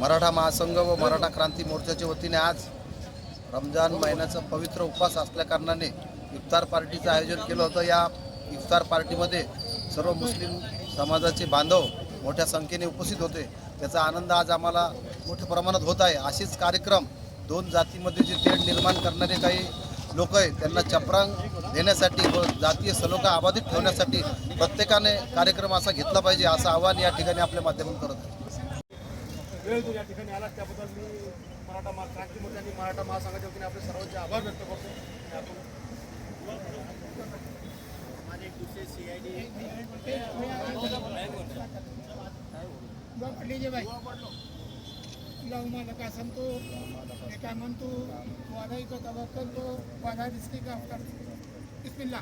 मराठा महासंघ व मराठा क्रांती मोर्चाच्या वतीने आज रमजान महिन्याचा पवित्र उपवास असल्याकारणाने इफ्तार पार्टीचं आयोजन केलं होतं. या इफ्तार पार्टीमध्ये सर्व मुस्लिम समाजाचे बांधव मोठ्या संख्येने उपस्थित होते. त्याचा आनंद आज आम्हाला मोठ्या प्रमाणात होत आहे. असेच कार्यक्रम दोन जातीमध्ये जे तेढ निर्माण करणारे काही लोक आहेत त्यांना चपरांग देण्यासाठी व जातीय सलोखा अबाधित ठेवण्यासाठी प्रत्येकाने कार्यक्रम असा घेतला पाहिजे असं आवाहन या ठिकाणी आपल्या माध्यमातून करत आहे. वेळ तू या ठिकाणी आला त्याबद्दल मी मराठा मा क्रांती मोर्चा आणि मराठा महासंघाच्या वतीने आपले सर्वांचे आभार व्यक्त करतो आणि आपण बाप लीजिए भाई अल्लाहुम्मा लका संतो लेका मंतु वादाई को तवक्कल तो वादा रिस्की का अफ्तर बिस्मिल्लाह